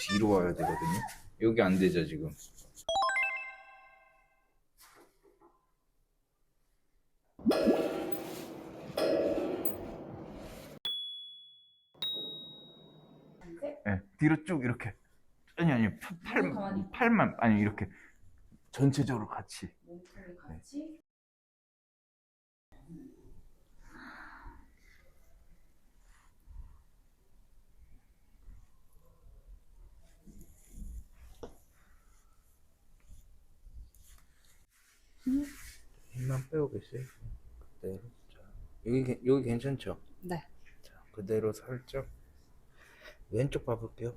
뒤로 와야 되거든요. 여기 안 되죠 지금. 네, 뒤로 쭉 이렇게 아니 아니 팔, 팔 가만히. 팔 만 아니 이렇게 전체적으로 같이 몸통이 같이 힘만 빼고 계세요. 그대로 자 여기 괜- 여기 괜찮죠? 네. 자 그대로 살짝 왼쪽 봐볼게요.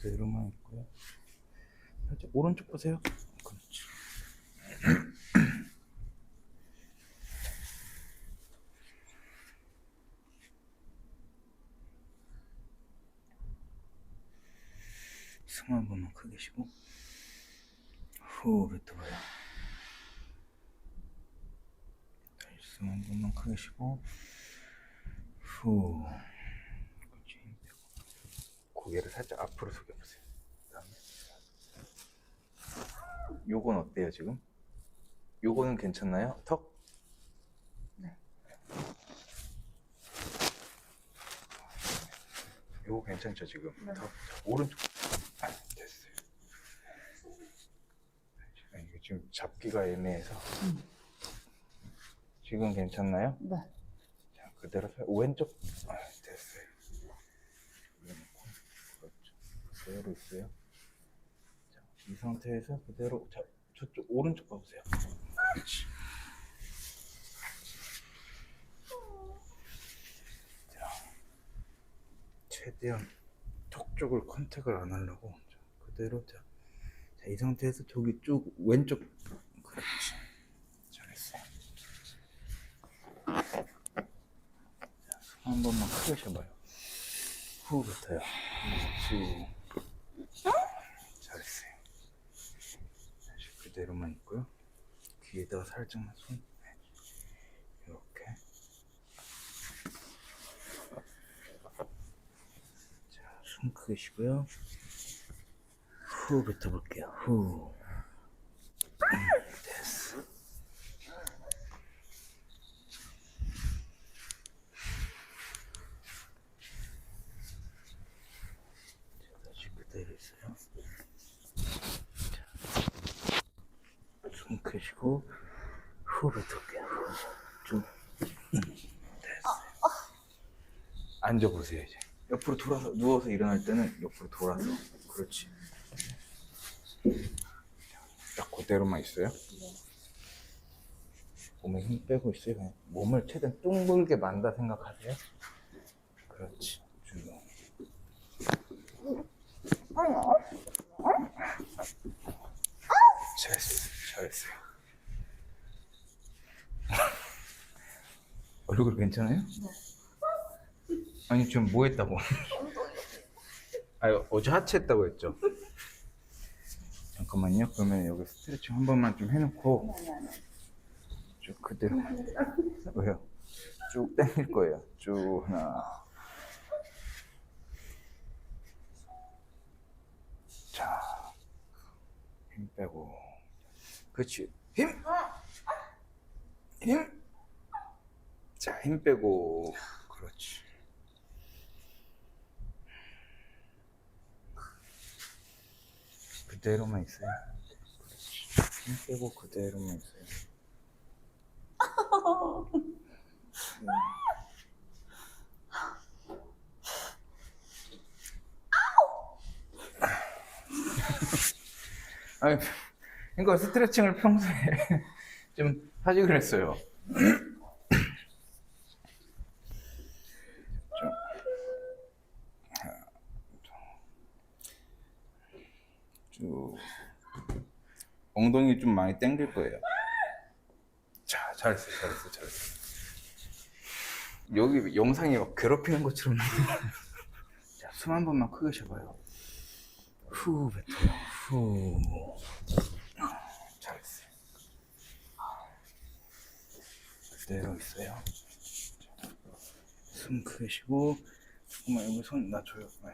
그대로만 있고요. 살짝 오른쪽 보세요. 그렇지. 숨 한 번만 크게 쉬고 후 뱉어봐요 다시 숨한 번만 크게 쉬고 후 고개를 살짝 앞으로 숙여보세요 그다음에 요건 어때요 지금? 요거는 괜찮나요? 턱? 네. 요거 괜찮죠 지금? 네. 턱 자, 오른쪽 아 됐어요 아, 이게 지금 잡기가 애매해서. 지금 괜찮나요? 네. 자 그대로 서- 왼쪽. 아, 됐어요. 올려놓고 그렇죠 그대로 있어요. 자, 이 상태에서 그대로 자 저쪽 오른쪽 봐보세요. 그렇지. 자 최대한 턱 쪽을 컨택을 안 하려고. 자, 그대로 자, 자, 이 상태에서 저기 쭉 왼쪽. 그렇지. 숨한 번만 크게 쉬어봐요. 후 뱉어요. 그렇지 잘했어요. 다시 그대로만 있고요. 귀에다가 살짝만 손. 네. 이렇게. 자, 숨 크게 쉬고요. 후 뱉어볼게요. 후. 음, 됐어. 자, 다시 그대로 있어요. 자, 숨 크게 쉬고 후 뱉어볼게요. 후. 좀. 음, 됐어요. 앉아보세요 이제 옆으로 돌아서 누워서 일어날 때는 옆으로 돌아서 그렇지 딱 그대로만 있어요? 몸에 힘 빼고 있어요? 그냥 몸을 최대한 둥글게 만다 생각하세요? 그렇지 쭉 잘했어 잘했어요. 얼굴 괜찮아요? 아니 지금 뭐 했다고? 아 어제 하체 했다고 했죠? 잠깐만요. 그러면 여기 스트레칭 한 번만 좀 해놓고. 쭉 그대로 왜요? 쭉 당길 거예요. 쭉 하나. 자, 힘 빼고. 그렇지. 힘. 힘. 자, 힘 빼고. 그렇지. 그대로만 있어요. 힘 빼고 그대로만 있어요. 음. 아니, 그러니까 스트레칭을 평소에 좀 하지 그랬어요. 좀. 쭉 엉덩이 좀 많이 당길 거예요. 자, 잘했어, 잘했어, 잘했어. 여기 영상이 막 괴롭히는 것처럼. 자, 숨 한 번만 크게 쉬어봐요. 후 뱉어요. 후. 잘했어요. 그대로 있어요. 자, 숨 크게 쉬고, 조금만 여기 손 낮춰요. 네.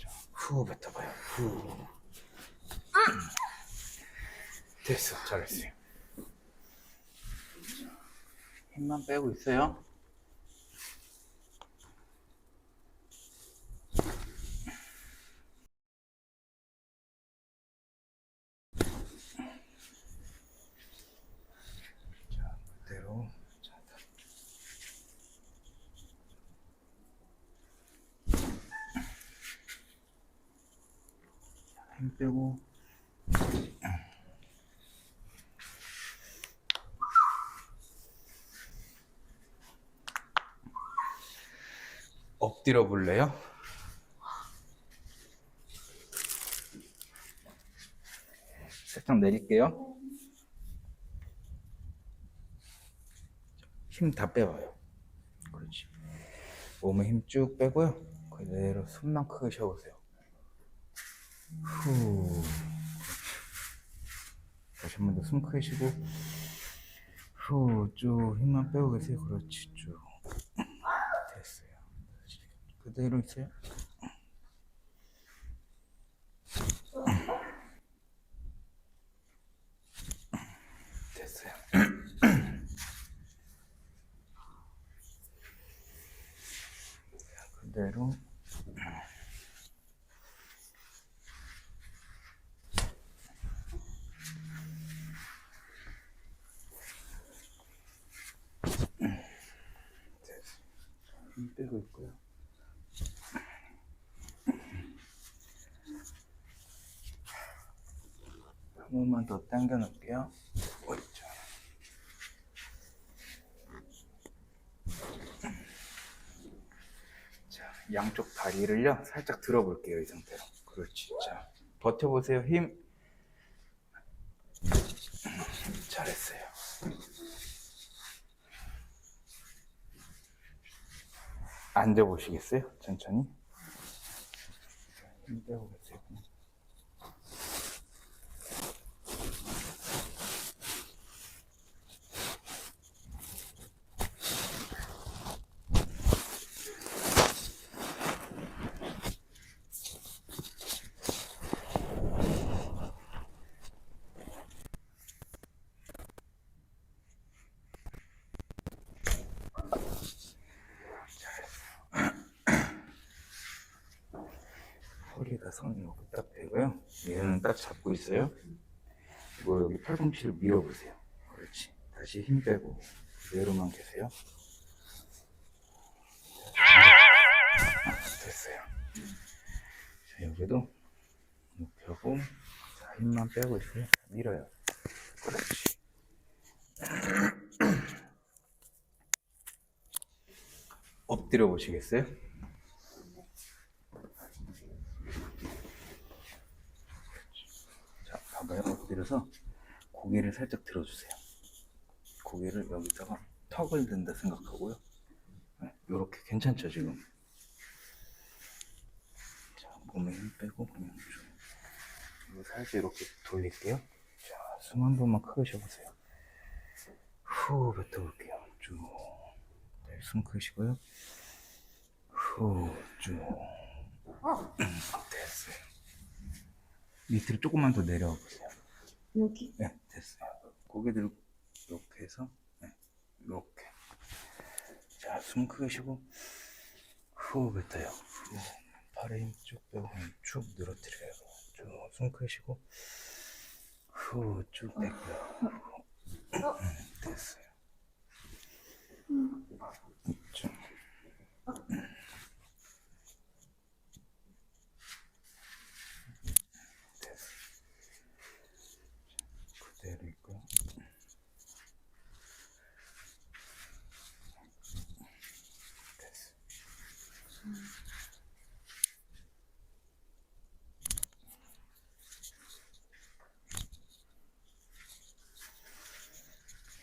자, 후 뱉어봐요. 후. 됐어. 잘했어요. 자, 힘만 빼고 있어요. 자, 그대로. 자, 다- 힘 빼고. 엎드려 볼래요? 살짝 내릴게요. 힘 다 빼봐요. 그렇지. 몸에 힘 쭉 빼고요. 그대로 숨만 크게 쉬어보세요. 후. 다시 한 번 더 숨 크게 쉬고. 후, 쭉 힘만 빼고 계세요. 그렇지, 쭉. 그대로 있어요. 됐어요. 자, 그대로. 됐어요. 힘 빼고 있고요. 한 번만 더 당겨 놓을게요. 자, 양쪽 다리를요, 살짝 들어볼게요, 이 상태로. 그렇지. 자, 버텨보세요, 힘. 잘했어요. 앉아보시겠어요? 천천히. 힘 계세요. 여기 딱 되고요. 얘는 딱 잡고 있어요. 이거 여기 팔꿈치를 밀어보세요. 그렇지. 다시 힘 빼고 그대로만 계세요. 아, 됐어요. 자, 여기도 이렇게 하고 자, 힘만 빼고 있어요. 밀어요. 그렇지. 엎드려 보시겠어요? 자, 봐봐요. 엎드려서 고개를 살짝 들어주세요. 고개를 여기다가 턱을 든다 생각하고요. 네, 요렇게 괜찮죠, 지금? 자, 몸에 힘 빼고 그냥 좀. 살짝 이렇게 돌릴게요. 자, 숨 한 번만 크게 쉬어보세요. 후, 뱉어볼게요. 쭉. 네, 숨 크게 쉬고요. 후, 쭉. 됐어요. 밑으로 조금만 더 내려와 보세요. 여기? 네, 됐어요. 고개 들고 이렇게 해서 네, 이렇게. 자, 숨 크게 쉬고 후 뱉어요. 후. 팔에 힘쭉 빼고 쭉 늘어뜨려요. 쭉숨 크게 쉬고 후쭉 뺏고요. 음, 됐어요. 쭉. 됐어요. 그대로 있고요. 됐어.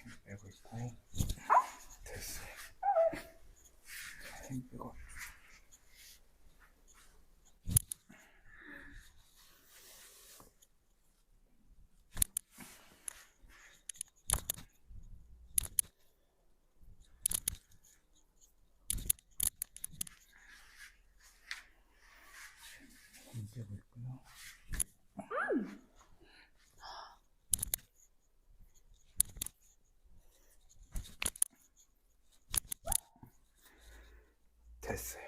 힘 빼고 있고 됐어요. 됐어요.